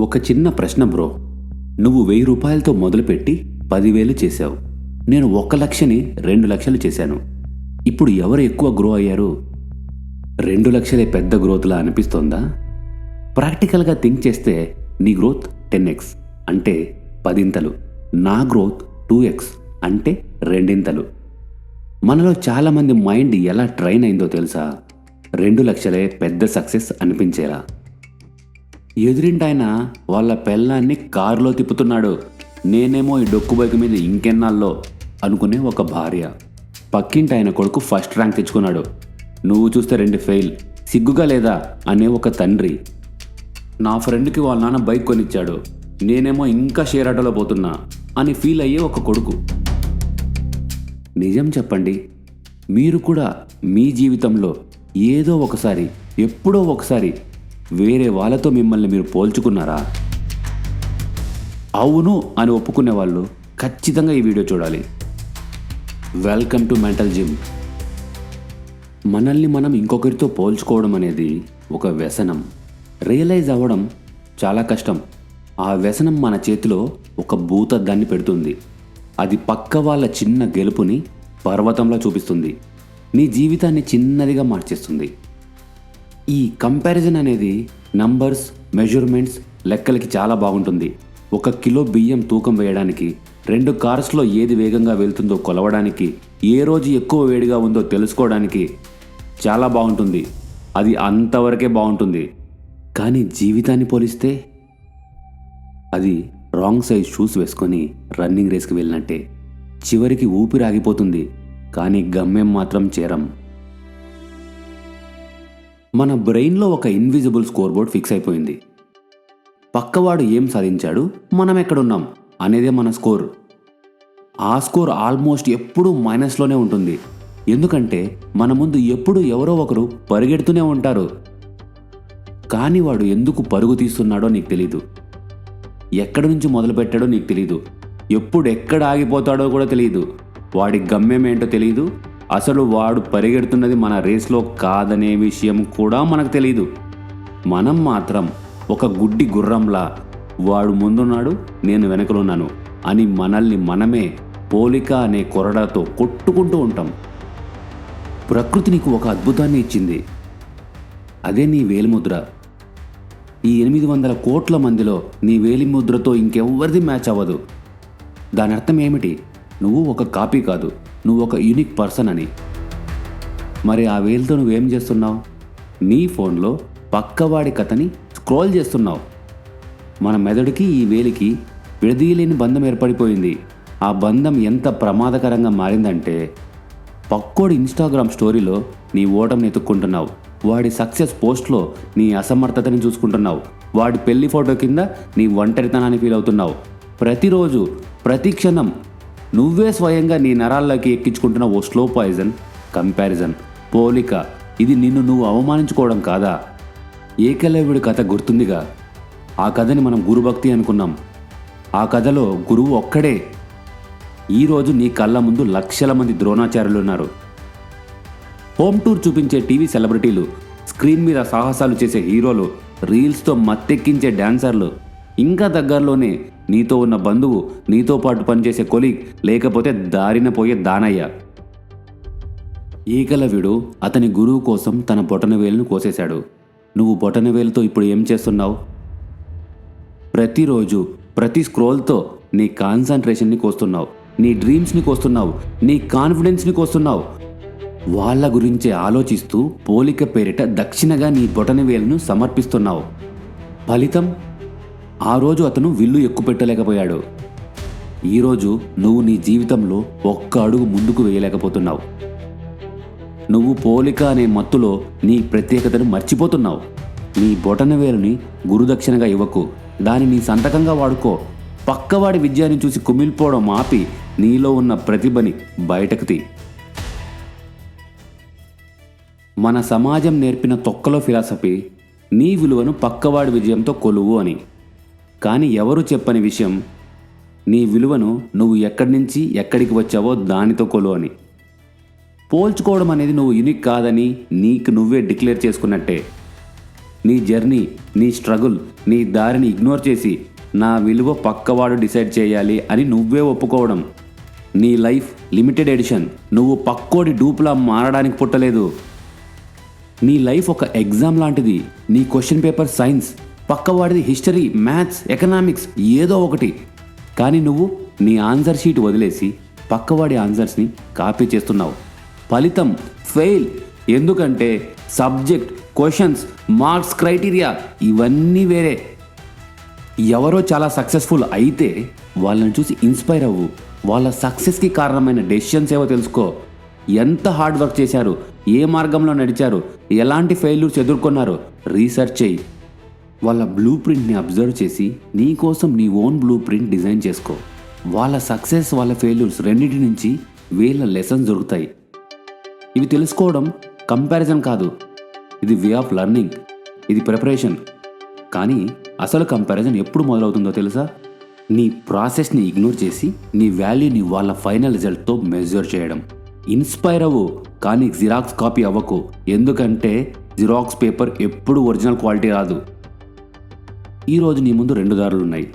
ఒక చిన్న ప్రశ్న బ్రో. నువ్వు వెయ్యి రూపాయలతో మొదలుపెట్టి పదివేలు చేశావు. నేను ఒక లక్షని రెండు లక్షలు చేశాను. ఇప్పుడు ఎవరు ఎక్కువ గ్రో అయ్యారు? రెండు లక్షలే పెద్ద గ్రోత్లా అనిపిస్తోందా? ప్రాక్టికల్గా థింక్ చేస్తే నీ గ్రోత్ టెన్ ఎక్స్ అంటే పదింతలు. నా గ్రోత్ టూ ఎక్స్ అంటే రెండింతలు. మనలో చాలామంది మైండ్ ఎలా ట్రైన్ అయిందో తెలుసా? రెండు లక్షలే పెద్ద సక్సెస్ అనిపించేలా. ఎదురింటాయన వాళ్ళ పెళ్ళాన్ని కారులో తిప్పుతున్నాడు. నేనేమో ఈ డొక్కు బైక్ మీద ఇంకెన్నాళ్ళో అనుకునే ఒక భార్య. పక్కింటి ఆయన కొడుకు ఫస్ట్ ర్యాంక్ తెచ్చుకున్నాడు. నువ్వు చూస్తే రెండు ఫెయిల్. సిగ్గుగా లేదా? అనే ఒక తండ్రి. నా ఫ్రెండ్కి వాళ్ళ నాన్న బైక్ కొనిచ్చాడు. నేనేమో ఇంకా షేర్ ఆటోలో పోతున్నా అని ఫీల్ అయ్యే ఒక కొడుకు. నిజం చెప్పండి. మీరు కూడా మీ జీవితంలో ఏదో ఒకసారి ఎప్పుడో ఒకసారి వేరే వాళ్ళతో మిమ్మల్ని మీరు పోల్చుకున్నారా? అవును అని ఒప్పుకునే వాళ్ళు ఖచ్చితంగా ఈ వీడియో చూడాలి. వెల్కమ్ టు మెంటల్ జిమ్ మనల్ని మనం ఇంకొకరితో పోల్చుకోవడం అనేది ఒక వ్యసనం. రియలైజ్ అవ్వడం చాలా కష్టం. ఆ వ్యసనం మన చేతిలో ఒక భూతద్దాన్ని పెడుతుంది. అది పక్క వాళ్ళ చిన్న గెలుపుని పర్వతంలో చూపిస్తుంది. నీ జీవితాన్ని చిన్నదిగా మార్చేస్తుంది. ఈ కంపారిజన్ అనేది నంబర్స్ మెజర్మెంట్స్ లెక్కలకి చాలా బాగుంటుంది. ఒక కిలో బియ్యం తూకం వేయడానికి రెండు కార్స్లో ఏది వేగంగా వెళ్తుందో కొలవడానికి ఏ రోజు ఎక్కువ వేడిగా ఉందో తెలుసుకోవడానికి చాలా బాగుంటుంది. అది అంతవరకే బాగుంటుంది. కానీ జీవితాన్ని పోలిస్తే అది రాంగ్ సైజ్ షూస్ వేసుకొని రన్నింగ్ రేస్కి వెళ్ళినట్టే. చివరికి ఊపిరి ఆగిపోతుంది. కానీ గమ్యం మాత్రం చేరం. మన బ్రెయిన్లో ఒక ఇన్విజిబుల్ స్కోర్ బోర్డ్ ఫిక్స్ అయిపోయింది. పక్కవాడు ఏం సాధించాడు? మనం ఎక్కడున్నాం? అనేదే మన స్కోర్. ఆ స్కోర్ ఆల్మోస్ట్ ఎప్పుడూ మైనస్లోనే ఉంటుంది. ఎందుకంటే మన ముందు ఎప్పుడు ఎవరో ఒకరు పరిగెడుతూనే ఉంటారు. కానీ వాడు ఎందుకు పరుగు తీస్తున్నాడో నీకు తెలీదు. ఎక్కడి నుంచి మొదలుపెట్టాడో నీకు తెలీదు. ఎప్పుడు ఎక్కడ ఆగిపోతాడో కూడా తెలియదు వాడి గమ్యం ఏంటో తెలియదు అసలు వాడు పరిగెడుతున్నది మన రేస్లో కాదనే విషయం కూడా మనకు తెలియదు మనం మాత్రం ఒక గుడ్డి గుర్రంలా వాడు ముందున్నాడు నేను వెనకలున్నాను అని మనల్ని మనమే పోలిక అనే కొరడాతో కొట్టుకుంటూ ఉంటాం. ప్రకృతి నీకు ఒక అద్భుతాన్ని ఇచ్చింది. అదే నీ వేలిముద్ర. ఈ ఎనిమిది వందల కోట్ల మందిలో నీ వేలిముద్రతో ఇంకెవ్వరిది మ్యాచ్ అవ్వదు. దాని అర్థం ఏమిటి? నువ్వు ఒక కాపీ కాదు. నువ్వు ఒక యూనిక్ పర్సన్ అని. మరి ఆ వేలితో నువ్వేం చేస్తున్నావు? నీ ఫోన్లో పక్కవాడి కథని స్క్రోల్ చేస్తున్నావు. మన మెదడుకి ఈ వేలికి విడదీయలేని బంధం ఏర్పడిపోయింది. ఆ బంధం ఎంత ప్రమాదకరంగా మారిందంటే పక్కోడి ఇన్స్టాగ్రామ్ స్టోరీలో నీ ఓటమిని ఎత్తుక్కుంటున్నావు. వాడి సక్సెస్ పోస్ట్లో నీ అసమర్థతని చూసుకుంటున్నావు. వాడి పెళ్ళి ఫోటో కింద నీ ఒంటరితనాన్ని ఫీల్ అవుతున్నావు. ప్రతిరోజు ప్రతి క్షణం నువ్వే స్వయంగా నీ నరాల్లోకి ఎక్కించుకుంటున్న ఓ స్లో పాయిజన్ కంపారిజన్ పోలిక. ఇది నిన్ను నువ్వు అవమానించుకోవడం కాదా? ఏకలవ్యుడి కథ గుర్తుందిగా? ఆ కథని మనం గురుభక్తి అనుకున్నాం. ఆ కథలో గురువు ఒక్కడే. ఈరోజు నీ కళ్ళ ముందు లక్షల మంది ద్రోణాచార్యులు ఉన్నారు. హోమ్ టూర్ చూపించే టీవీ సెలబ్రిటీలు స్క్రీన్ మీద సాహసాలు చేసే హీరోలు రీల్స్తో మత్తెక్కించే డాన్సర్లు ఇంకా దగ్గరలోనే నీతో ఉన్న బంధువు నీతో పాటు పనిచేసే కొలీగ్ లేకపోతే దారిన పోయే దానయ్య. ఏకలవ్యుడు అతని గురువు కోసం తన బొటనవేలును కోసేశాడు. నువ్వు బొటనవేలుతో ఇప్పుడు ఏం చేస్తున్నావు? ప్రతిరోజు ప్రతి స్క్రోల్తో నీ కాన్సన్ట్రేషన్ని కోస్తున్నావు. నీ డ్రీమ్స్ని కోస్తున్నావు. నీ కాన్ఫిడెన్స్ని కోస్తున్నావు. వాళ్ళ గురించే ఆలోచిస్తూ పోలిక పేరిట దక్షిణగా నీ బొటనవేలును సమర్పిస్తున్నావు. ఫలితం ఆ రోజు అతను విల్లు ఎక్కుపెట్టలేకపోయాడు. ఈరోజు నువ్వు నీ జీవితంలో ఒక్క అడుగు ముందుకు వేయలేకపోతున్నావు. నువ్వు పోలిక అనే మత్తులో నీ ప్రత్యేకతను మర్చిపోతున్నావు. నీ బొటనవేలుని గురుదక్షిణగా ఇవ్వకు. దాని నీ సంతకంగా వాడుకో. పక్కవాడి విజయాన్ని చూసి కుమిలిపోవడం ఆపి నీలో ఉన్న ప్రతిభని బయటకు తీ. మన సమాజం నేర్పిన తొక్కలో ఫిలాసఫీ నీ విలువను పక్కవాడి విజయంతో కొలువు అని. కానీ ఎవరు చెప్పని విషయం నీ విలువను నువ్వు ఎక్కడి నుంచి ఎక్కడికి వచ్చావో దానితో కొలు అని. పోల్చుకోవడం అనేది నువ్వు యునిక్ కాదని నీకు నువ్వే డిక్లేర్ చేసుకున్నట్టే. నీ జర్నీ నీ స్ట్రగుల్ నీ దారిని ఇగ్నోర్ చేసి నా విలువ పక్కవాడు డిసైడ్ చేయాలి అని నువ్వే ఒప్పుకోవడం. నీ లైఫ్ లిమిటెడ్ ఎడిషన్ నువ్వు పక్కోడి డూప్లా మారడానికి పుట్టలేదు. నీ లైఫ్ ఒక ఎగ్జామ్ లాంటిది నీ క్వశ్చన్ పేపర్ సైన్స్ పక్కవాడిది హిస్టరీ మ్యాథ్స్ ఎకనామిక్స్ ఏదో ఒకటి. కానీ నువ్వు నీ ఆన్సర్ షీట్ వదిలేసి పక్కవాడి ఆన్సర్స్ని కాపీ చేస్తున్నావు. ఫలితం ఫెయిల్. ఎందుకంటే సబ్జెక్ట్ క్వశ్చన్స్ మార్క్స్ క్రైటీరియా ఇవన్నీ వేరే. ఎవరో చాలా సక్సెస్ఫుల్ అయితే వాళ్ళని చూసి ఇన్స్పైర్ అవ్వు. వాళ్ళ సక్సెస్కి కారణమైన డెసిషన్స్ ఏవో తెలుసుకో. ఎంత హార్డ్ వర్క్ చేశారు ఏ మార్గంలో నడిచారు ఎలాంటి ఫెయిల్యూర్స్ ఎదుర్కొన్నారు రీసెర్చ్ చేయి. వాళ్ళ బ్లూ ప్రింట్ని అబ్జర్వ్ చేసి నీ కోసం నీ ఓన్ బ్లూ ప్రింట్ డిజైన్ చేసుకో. వాళ్ళ సక్సెస్ వాళ్ళ ఫెయిల్యూర్స్ రెండింటి నుంచి వీళ్ళ లెసన్స్ దొరుకుతాయి. ఇవి తెలుసుకోవడం కంపారిజన్ కాదు. ఇది వే ఆఫ్ లర్నింగ్ ఇది ప్రిపరేషన్ కానీ అసలు కంపారిజన్ ఎప్పుడు మొదలవుతుందో తెలుసా? నీ ప్రాసెస్ని ఇగ్నోర్ చేసి నీ వాల్యూని వాళ్ళ ఫైనల్ రిజల్ట్తో మెజర్ చేయడం. ఇన్స్పైర్ అవ్వు కానీ జిరాక్స్ కాపీ అవ్వకు. ఎందుకంటే జిరాక్స్ పేపర్ ఎప్పుడు ఒరిజినల్ క్వాలిటీ రాదు. ఈరోజు నీ ముందు రెండు దారులు ఉన్నాయి.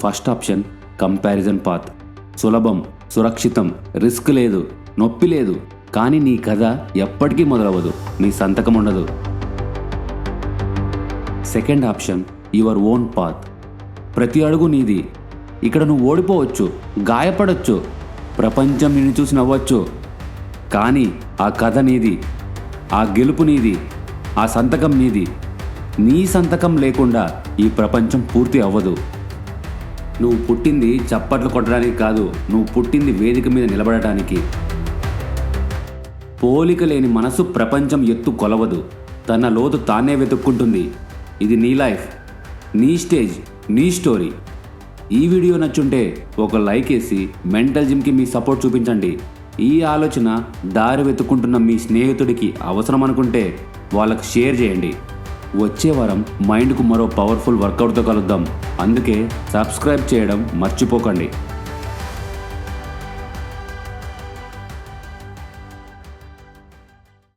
First option comparison path. సులభం సురక్షితం రిస్క్ లేదు నొప్పి లేదు. కానీ నీ కథ ఎప్పటికీ మొదలవ్వదు నీ సంతకం ఉండదు. Second option your own path. ప్రతి అడుగు నీది. ఇక్కడ నువ్వు ఓడిపోవచ్చు గాయపడవచ్చు ప్రపంచం నిన్ను చూసి నవ్వచ్చు. కానీ ఆ కథ నీది ఆ గెలుపు నీది ఆ సంతకం నీది. నీ సంతకం లేకుండా ఈ ప్రపంచం పూర్తి అవ్వదు. నువ్వు పుట్టింది చప్పట్లు కొట్టడానికి కాదు నువ్వు పుట్టింది వేదిక మీద నిలబడటానికి. పోలిక లేని మనసు ప్రపంచం ఎత్తు కొలవదు. తన లోతు తానే వెతుక్కుంటుంది. ఇది నీ లైఫ్ నీ స్టేజ్ నీ స్టోరీ. ఈ వీడియో నచ్చుంటే ఒక లైక్ వేసి మెంటల్ జిమ్కి మీ సపోర్ట్ చూపించండి. ఈ ఆలోచన దారి వెతుక్కుంటున్న మీ స్నేహితుడికి అవసరం అనుకుంటే వాళ్ళకు షేర్ చేయండి. వచ్చే వారం మైండ్కు మరో పవర్ఫుల్ వర్కౌట్తో కలుద్దాం. అందుకే సబ్స్క్రైబ్ చేయడం మర్చిపోకండి.